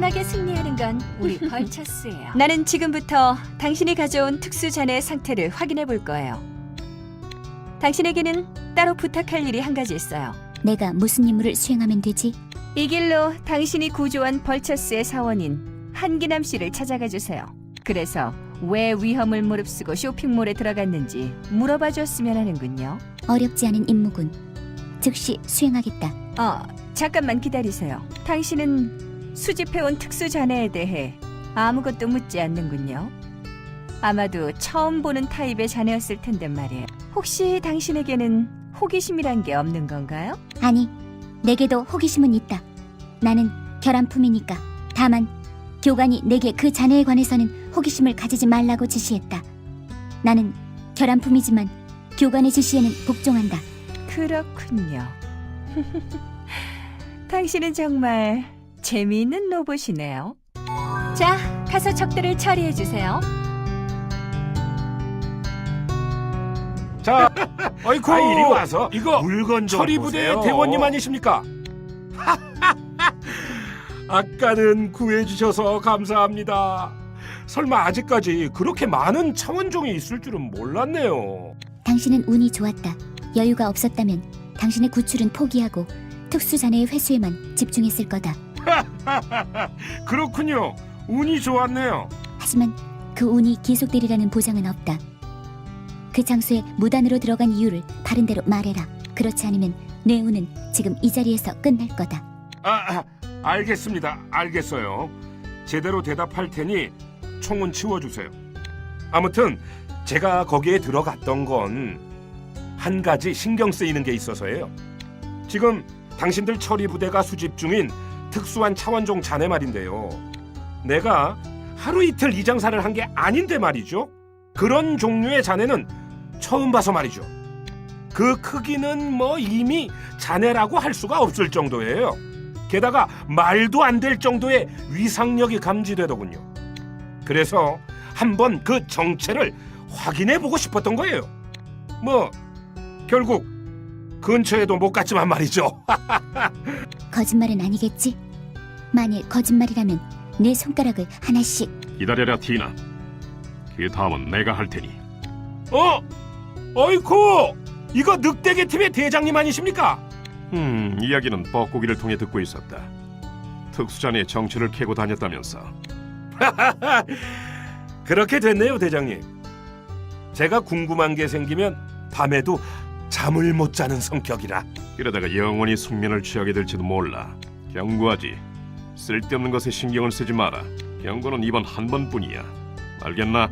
나게 승리하는 건 우리 벌처스예요. 나는 지금부터 당신이 가져온 특수 잔해의 상태를 확인해 볼 거예요. 당신에게는 따로 부탁할 일이 한 가지 있어요. 내가 무슨 임무를 수행하면 되지? 이 길로 당신이 구조한 벌처스의 사원인 한기남 씨를 찾아가 주세요. 그래서 왜 위험을 무릅쓰고 쇼핑몰에 들어갔는지 물어봐 줬으면 하는군요. 어렵지 않은 임무군. 즉시 수행하겠다. 어, 잠깐만 기다리세요. 당신은 수집해온 특수 잔해에 대해 아무것도 묻지 않는군요. 아마도 처음 보는 타입의 잔해였을 텐데 말이에요. 혹시 당신에게는 호기심이란 게 없는 건가요? 아니, 내게도 호기심은 있다. 나는 결함품이니까. 다만 교관이 내게 그 잔해에 관해서는 호기심을 가지지 말라고 지시했다. 나는 결함품이지만 교관의 지시에는 복종한다. 그렇군요. 당신은 정말 재미있는 로봇이네요. 자, 가서 적들을 처리해 주세요. 자, 어이쿠 아, 이리 와서 이거 물건 좀 처리 부대 보세요. 대원님 아니십니까? 아까는 구해주셔서 감사합니다. 설마 아직까지 그렇게 많은 차원종이 있을 줄은 몰랐네요. 당신은 운이 좋았다. 여유가 없었다면 당신의 구출은 포기하고 특수 잔해의 회수에만 집중했을 거다. 그렇군요. 운이 좋았네요. 하지만 그 운이 계속되리라는 보장은 없다. 그 장소에 무단으로 들어간 이유를 바른대로 말해라. 그렇지 않으면 내 운은 지금 이 자리에서 끝날 거다. 아, 아, 알겠습니다. 알겠어요. 제대로 대답할 테니 총은 치워주세요. 아무튼 제가 거기에 들어갔던 건 한 가지 신경 쓰이는 게 있어서예요. 지금 당신들 처리 부대가 수집 중인 특수한 차원종 잔해 말인데요. 내가 하루 이틀 이 장사를 한 게 아닌데 말이죠. 그런 종류의 잔해는 처음 봐서 말이죠. 그 크기는 뭐 이미 잔해라고 할 수가 없을 정도예요. 게다가 말도 안 될 정도의 위상력이 감지되더군요. 그래서 한번 그 정체를 확인해 보고 싶었던 거예요. 뭐 결국 근처에도 못 갔지만 말이죠. 거짓말은 아니겠지? 만일 거짓말이라면 내 손가락을 하나씩 기다려라 티나. 그 다음은 내가 할 테니. 어? 어이쿠! 이거 늑대계 팀의 대장님 아니십니까? 음, 이야기는 뻐꾸기를 통해 듣고 있었다. 특수잔의 정체를 캐고 다녔다면서. 그렇게 됐네요, 대장님. 제가 궁금한 게 생기면 밤에도 잠을 못 자는 성격이라. 이러다가 영원히 숙면을 취하게 될지도 몰라. 경고하지. 쓸데없는 것에 신경을 쓰지 마라. 경고는 이번 한 번뿐이야. 알겠나?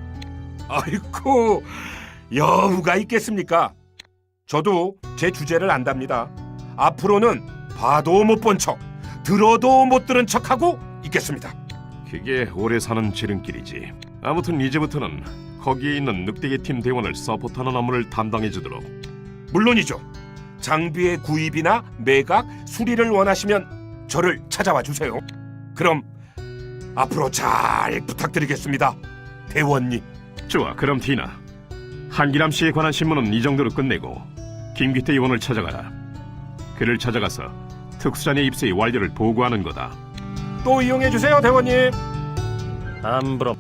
아이쿠 여우가 있겠습니까? 저도 제 주제를 안답니다. 앞으로는 봐도 못 본 척, 들어도 못 들은 척하고 있겠습니다. 그게 오래 사는 지름길이지. 아무튼 이제부터는 거기에 있는 늑대계 팀 대원을 서포트하는 업무를 담당해 주도록. 물론이죠. 장비의 구입이나 매각, 수리를 원하시면 저를 찾아와 주세요. 그럼 앞으로 잘 부탁드리겠습니다. 대원님. 좋아, 그럼 티나. 한기람 씨에 관한 신문은 이 정도로 끝내고 김기태 의원을 찾아가라. 그를 찾아가서 특수잔의 입수의 완료를 보고하는 거다. 또 이용해 주세요, 대원님. 함부로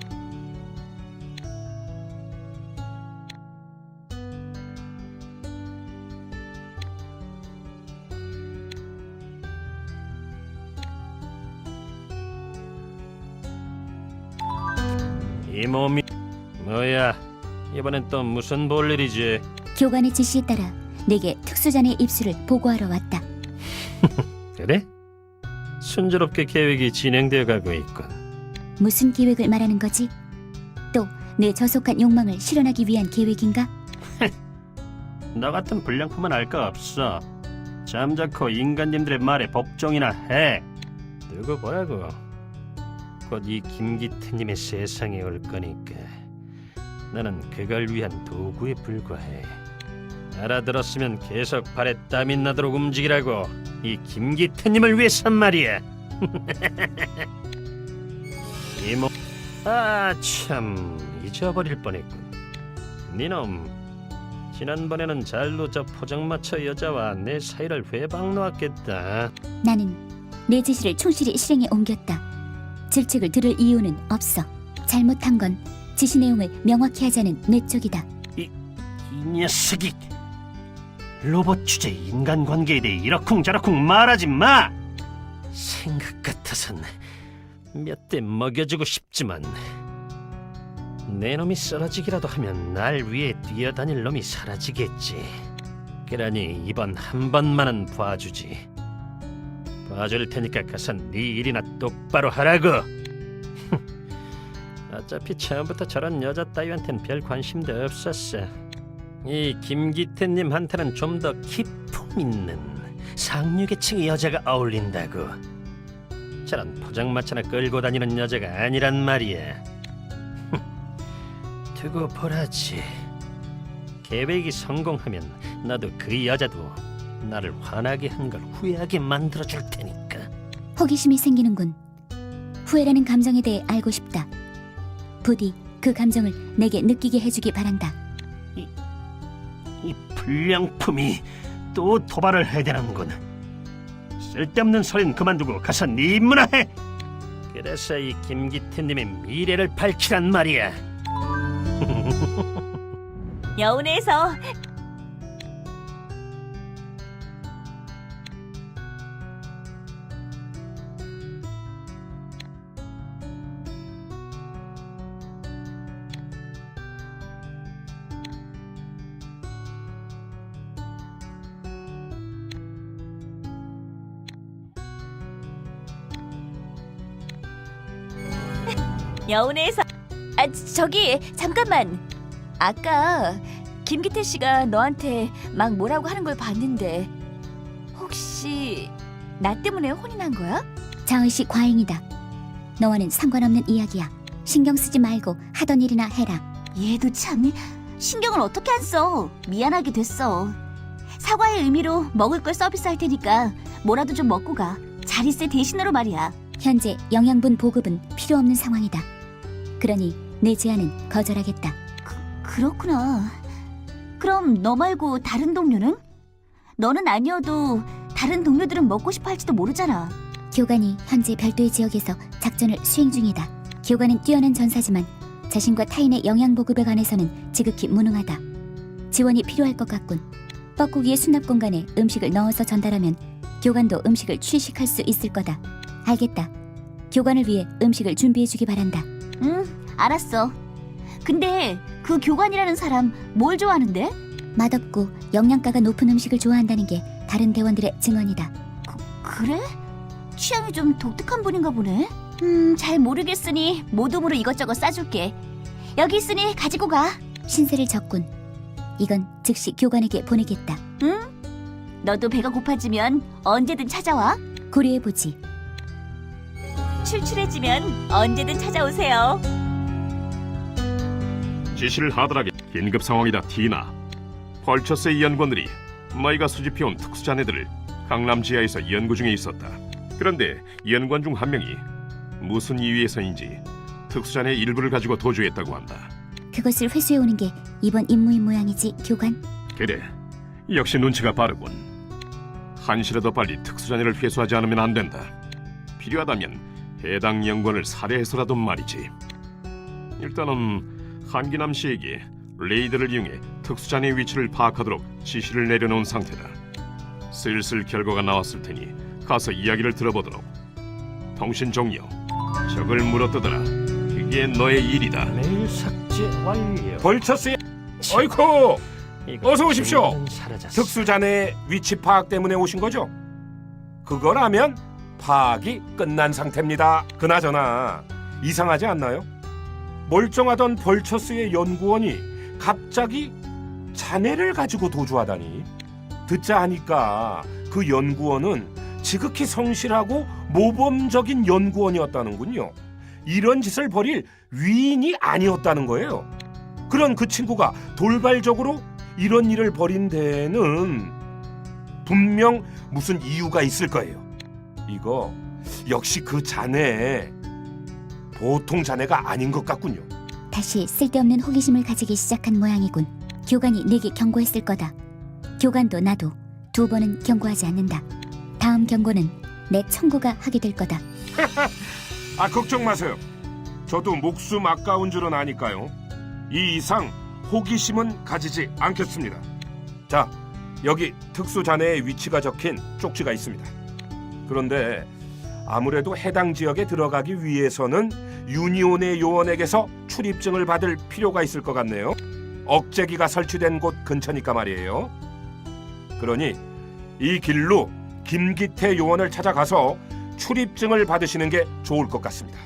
이번엔 또 무슨 볼일이지 교관의 지시에 따라 내게 특수 잔해 입수를 보고하러 왔다. 그래? 순조롭게 계획이 진행되어 가고 있군 무슨 계획을 말하는 거지? 또 내 저속한 욕망을 실현하기 위한 계획인가? 너 같은 불량품은 알 거 없어 잠자코 인간님들의 말에 법종이나 해 두고 보라고 곧 이 김기태님의 세상에 올 거니까 나는 그걸 위한 도구에 불과해 알아들었으면 계속 발에 땀이 나도록 움직이라고 이 김기태님을 위해선 말이야 이모 아참 잊어버릴 뻔했군 니놈 지난번에는 잘로 저 포장마차 여자와 내 사이를 회방 놓았겠다. 나는 내 지시를 충실히 실행에 옮겼다. 질책을 들을 이유는 없어. 잘못한 건 지시 내용을 명확히 하자는 내 쪽이다. 이 녀석이 로봇 주제 인간관계에 대해 이러쿵저러쿵 말하지 마. 생각 같아선 몇 대 먹여주고 싶지만 내 놈이 쓰러지기라도 하면 날 위해 뛰어다닐 놈이 사라지겠지. 그러니 이번 한 번만은 봐주지. 봐줄 테니까 가서 네 일이나 똑바로 하라고. 어차피 처음부터 저런 여자 따위한텐 별 관심도 없었어. 이 김기태님한테는 좀 더 기품 있는 상류계층의 여자가 어울린다고. 저런 포장마차나 끌고 다니는 여자가 아니란 말이야. 두고 보라지. 계획이 성공하면 나도 그 여자도 나를 화나게 한 걸 후회하게 만들어 줄 테니까. 호기심이 생기는군. 후회라는 감정에 대해 알고 싶다. 부디 그 감정을 내게 느끼게 해주기 바란다. 이 불량품이 또 도발을 해대는군. 쓸데없는 소린 그만두고 가서 네 임무나 해. 그래서 이 김기태님의 미래를 밝히란 말이야. 여운에서 여운에서 아 저기 잠깐만 아까 김기태 씨가 너한테 막 뭐라고 하는 걸 봤는데 혹시 나 때문에 혼이 난 거야? 자의시 과잉이다. 너와는 상관없는 이야기야. 신경 쓰지 말고 하던 일이나 해라. 얘도 참 신경을 어떻게 안 써? 미안하게 됐어. 사과의 의미로 먹을 걸 서비스할 테니까 뭐라도 좀 먹고 가. 잘 있을 대신으로 말이야. 현재 영양분 보급은 필요 없는 상황이다. 그러니 내 제안은 거절하겠다. 그렇구나. 그럼 너 말고 다른 동료는? 너는 아니어도 다른 동료들은 먹고 싶어 할지도 모르잖아. 교관이 현재 별도의 지역에서 작전을 수행 중이다. 교관은 뛰어난 전사지만 자신과 타인의 영양 보급에 관해서는 지극히 무능하다. 지원이 필요할 것 같군. 뻐꾸기의 수납 공간에 음식을 넣어서 전달하면 교관도 음식을 취식할 수 있을 거다. 알겠다. 교관을 위해 음식을 준비해 주기 바란다. 응, 알았어. 근데 그 교관이라는 사람 뭘 좋아하는데? 맛없고 영양가가 높은 음식을 좋아한다는 게 다른 대원들의 증언이다. 그래? 취향이 좀 독특한 분인가 보네. 음, 잘 모르겠으니 모둠으로 이것저것 싸줄게. 여기 있으니 가지고 가. 신세를 졌군. 이건 즉시 교관에게 보내겠다. 너도 배가 고파지면 언제든 찾아와. 고려해보지. 출출해지면 언제든 찾아오세요. 지시를 하더라게 긴급 상황이다 티나. 벌처스의 연구원들이 너희가 수집해온 특수자네들을 강남 지하에서 연구 중에 있었다. 그런데 연구원 중 한 명이 무슨 이유에서인지 특수자네 일부를 가지고 도주했다고 한다. 그것을 회수해 오는 게 이번 임무인 모양이지, 교관. 그래, 역시 눈치가 빠르군. 한시라도 빨리 특수자네를 회수하지 않으면 안 된다. 필요하다면 해당 연구원을 살해해서라도 말이지. 일단은 한기남 씨에게 레이드를 이용해 특수자네 위치를 파악하도록 지시를 내려놓은 상태다. 슬슬 결과가 나왔을 테니 가서 이야기를 들어보도록. 통신 종료. 적을 물어뜯어라. 그게 너의 일이다. 메일 삭제 완료. 벌처스의 어이쿠 어서 오십시오. 사라졌어. 특수자네 위치 파악 때문에 오신 거죠? 그거라면 파악이 끝난 상태입니다. 그나저나 이상하지 않나요? 멀쩡하던 벌처스의 연구원이 갑자기 자네를 가지고 도주하다니 듣자 하니까 그 연구원은 지극히 성실하고 모범적인 연구원이었다는군요. 이런 짓을 벌일 위인이 아니었다는 거예요. 그런 그 친구가 돌발적으로 이런 일을 벌인 데에는 분명 무슨 이유가 있을 거예요. 이거 역시 그 자네 보통 자네가 아닌 것 같군요. 다시 쓸데없는 호기심을 가지기 시작한 모양이군. 교관이 내게 경고했을 거다. 교관도 나도 두 번은 경고하지 않는다. 다음 경고는 내 청구가 하게 될 거다. 아 걱정 마세요. 저도 목숨 아까운 줄은 아니까요. 이 이상 호기심은 가지지 않겠습니다. 자, 여기 특수 잔해의 위치가 적힌 쪽지가 있습니다. 그런데 아무래도 해당 지역에 들어가기 위해서는 유니온의 요원에게서 출입증을 받을 필요가 있을 것 같네요. 억제기가 설치된 곳 근처니까 말이에요. 그러니 이 길로 김기태 요원을 찾아가서 출입증을 받으시는 게 좋을 것 같습니다.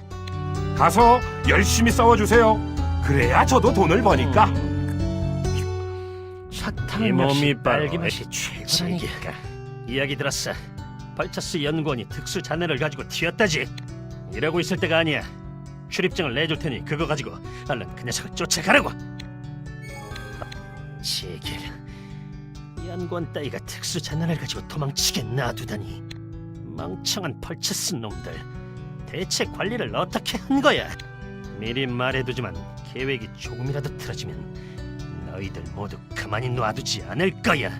가서 열심히 싸워주세요. 그래야 저도 돈을 버니까. 이 몸이 빨기 맛이 최고라니까. 이야기 들었어. 벌처스 연구원이 특수 잔해를 가지고 튀었다지. 이러고 있을 때가 아니야. 출입증을 내줄 테니 그거 가지고 얼른 그 녀석을 쫓아가라고. 제길. 연구원 따위가 특수 잔해를 가지고 도망치게 놔두다니. 멍청한 벌처스 놈들. 대체 관리를 어떻게 한 거야? 미리 말해두지만 계획이 조금이라도 틀어지면 너희들 모두 가만히 놔두지 않을 거야.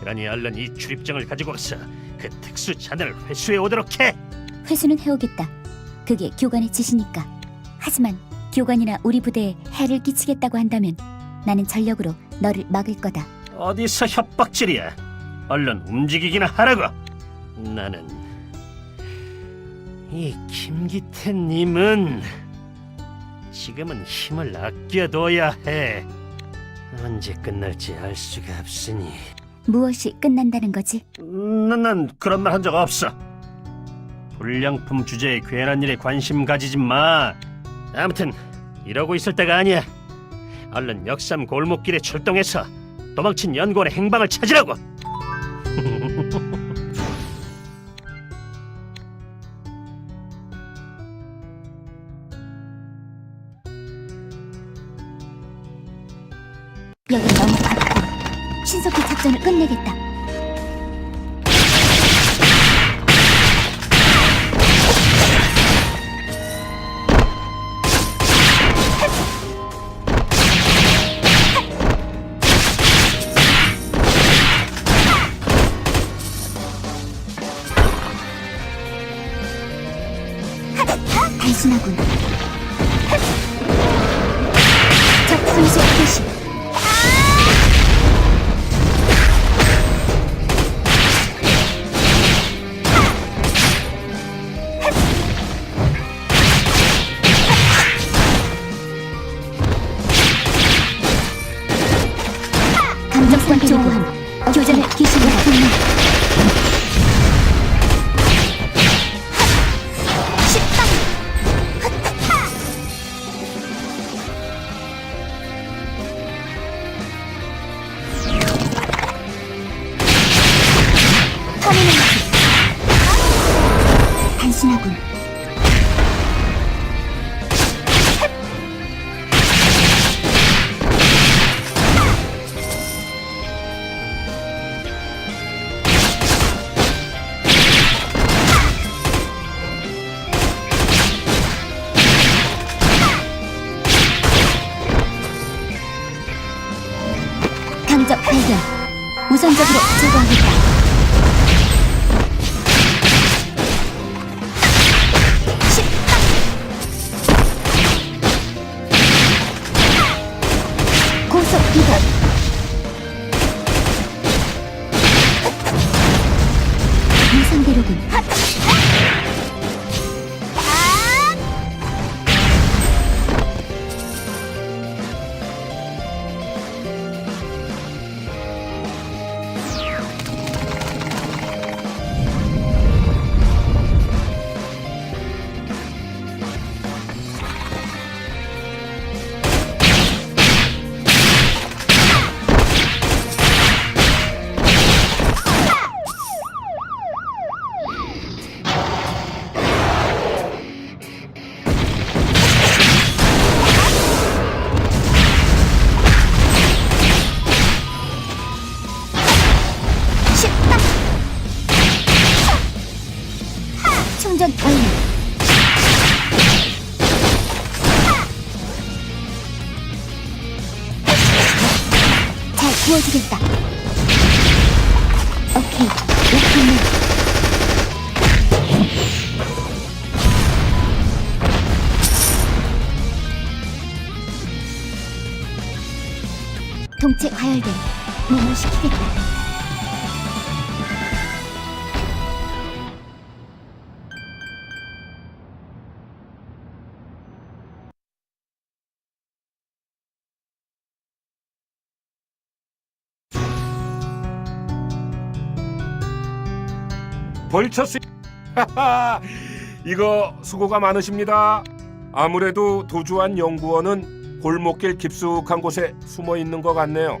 그러니 얼른 이 출입증을 가지고 가서 그 특수 잔을 회수해 오도록 해. 회수는 해오겠다. 그게 교관의 지시니까. 하지만 교관이나 우리 부대에 해를 끼치겠다고 한다면 나는 전력으로 너를 막을 거다. 어디서 협박질이야? 얼른 움직이기나 하라고. 나는 이 김기태님은 지금은 힘을 아껴둬야 해. 언제 끝날지 알 수가 없으니. 무엇이 끝난다는 거지? 난, 난 그런 말 한 적 없어. 불량품 주제에 괜한 일에 관심 가지지 마. 아무튼 이러고 있을 때가 아니야. 얼른 역삼 골목길에 출동해서 도망친 연구원의 행방을 찾으라고. 여긴 너무 작전을 끝내겠다. 충전 완료. 잘 구워주겠다. 오케이, 오케이. 동체 과열된 몸을 식히겠다. 벌처스 이거 수고가 많으십니다. 아무래도 도주한 연구원은 골목길 깊숙한 곳에 숨어 있는 것 같네요.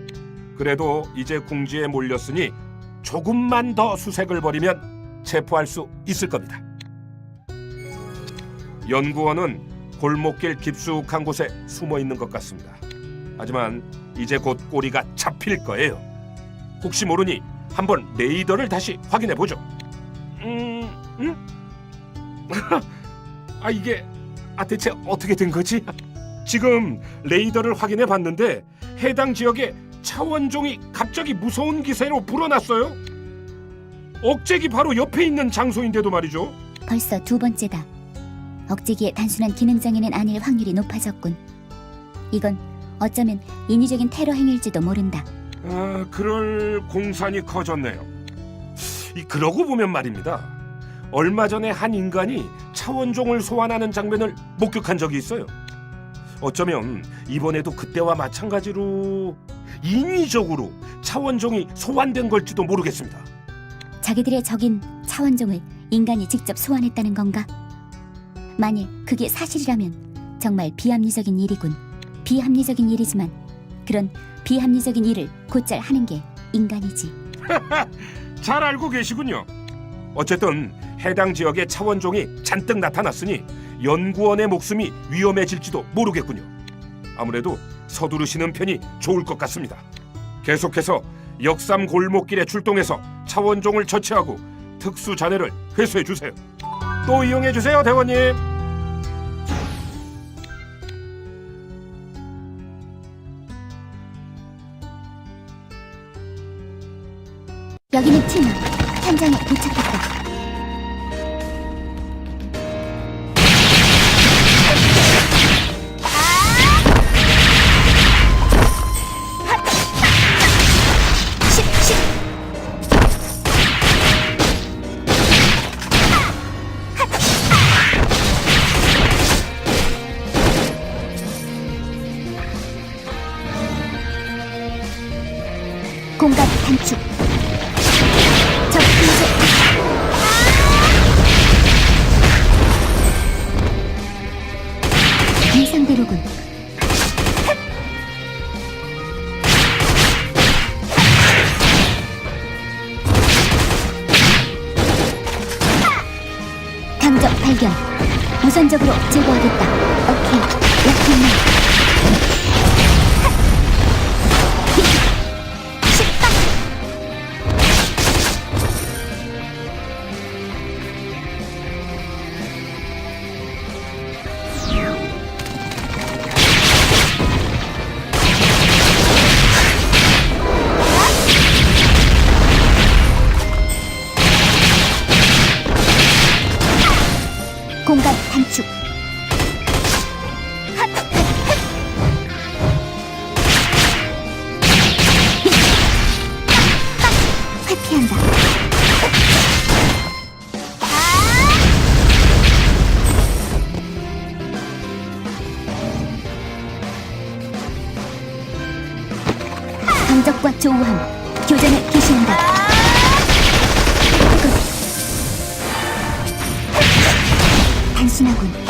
그래도 이제 궁지에 몰렸으니 조금만 더 수색을 벌이면 체포할 수 있을 겁니다. 연구원은 골목길 깊숙한 곳에 숨어 있는 것 같습니다. 하지만 이제 곧 꼬리가 잡힐 거예요. 혹시 모르니 한번 레이더를 다시 확인해 보죠. 음, 음? 아 이게 아 대체 어떻게 된 거지? 지금 레이더를 확인해 봤는데 해당 지역에 차원종이 갑자기 무서운 기세로 불어났어요. 억제기 바로 옆에 있는 장소인데도 말이죠. 벌써 두 번째다. 억제기의 단순한 기능 장애는 아닐 확률이 높아졌군. 이건 어쩌면 인위적인 테러 행위일지도 모른다. 아, 그럴 공산이 커졌네요. 이 그러고 보면 말입니다. 얼마 전에 한 인간이 차원종을 소환하는 장면을 목격한 적이 있어요. 어쩌면 이번에도 그때와 마찬가지로 인위적으로 차원종이 소환된 걸지도 모르겠습니다. 자기들의 적인 차원종을 인간이 직접 소환했다는 건가? 만일 그게 사실이라면 정말 비합리적인 일이군. 비합리적인 일이지만 그런 비합리적인 일을 곧잘 하는 게 인간이지. 잘 알고 계시군요. 어쨌든 해당 지역에 차원종이 잔뜩 나타났으니 연구원의 목숨이 위험해질지도 모르겠군요. 아무래도 서두르시는 편이 좋을 것 같습니다. 계속해서 역삼 골목길에 출동해서 차원종을 처치하고 특수 잔해를 회수해 주세요. 또 이용해 주세요, 대원님. 여기는 팀 현장에 도착했다. 발견. 우선적으로 제거하겠다. 오케이. 약했네. 한다. 강적과 조우함 교전을 개시한다. 단순하군.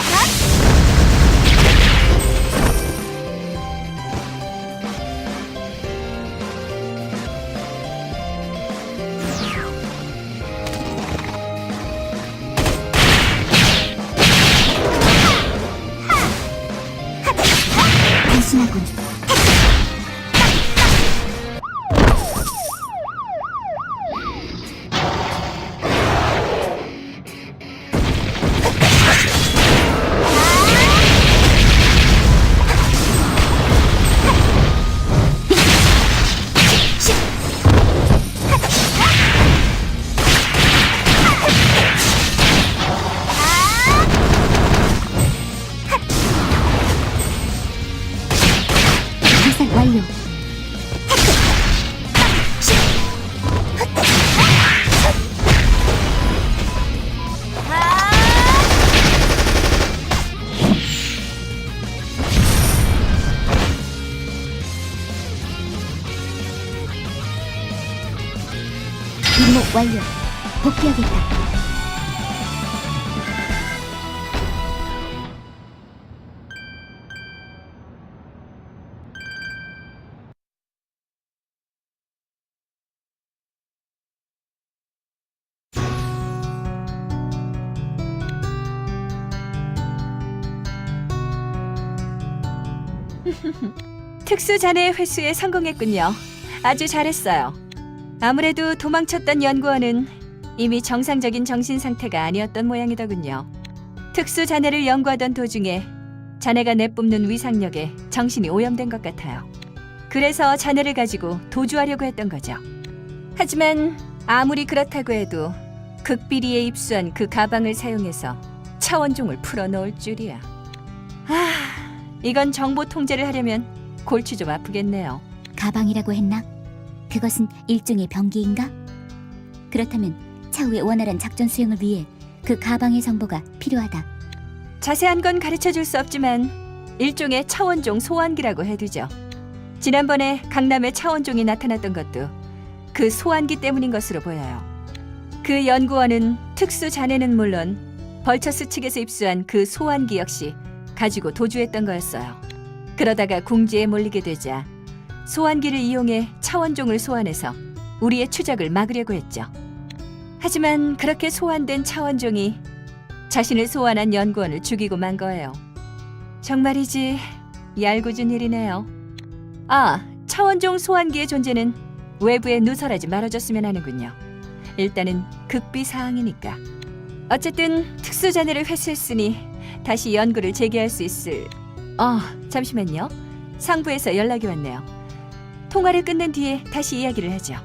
완료. 복귀하겠다. 특수 잔해 회수에 성공했군요. 아주 잘했어요. 아무래도 도망쳤던 연구원은 이미 정상적인 정신 상태가 아니었던 모양이더군요. 특수 잔해를 연구하던 도중에 자네가 내뿜는 위상력에 정신이 오염된 것 같아요. 그래서 자네를 가지고 도주하려고 했던 거죠. 하지만 아무리 그렇다고 해도 극비리에 입수한 그 가방을 사용해서 차원종을 풀어넣을 줄이야. 아, 이건 정보 통제를 하려면 골치 좀 아프겠네요. 가방이라고 했나? 그것은 일종의 병기인가? 그렇다면 차후의 원활한 작전 수행을 위해 그 가방의 정보가 필요하다. 자세한 건 가르쳐 줄 수 없지만 일종의 차원종 소환기라고 해두죠. 지난번에 강남에 차원종이 나타났던 것도 그 소환기 때문인 것으로 보여요. 그 연구원은 특수 잔해는 물론 벌처스 측에서 입수한 그 소환기 역시 가지고 도주했던 거였어요. 그러다가 궁지에 몰리게 되자 소환기를 이용해 차원종을 소환해서 우리의 추적을 막으려고 했죠. 하지만 그렇게 소환된 차원종이 자신을 소환한 연구원을 죽이고 만 거예요. 정말이지 얄궂은 일이네요. 아, 차원종 소환기의 존재는 외부에 누설하지 말아줬으면 하는군요. 일단은 극비 사항이니까. 어쨌든 특수 잔해를 회수했으니 다시 연구를 재개할 수 있을. 어, 잠시만요. 상부에서 연락이 왔네요. 통화를 끝낸 뒤에 다시 이야기를 하죠.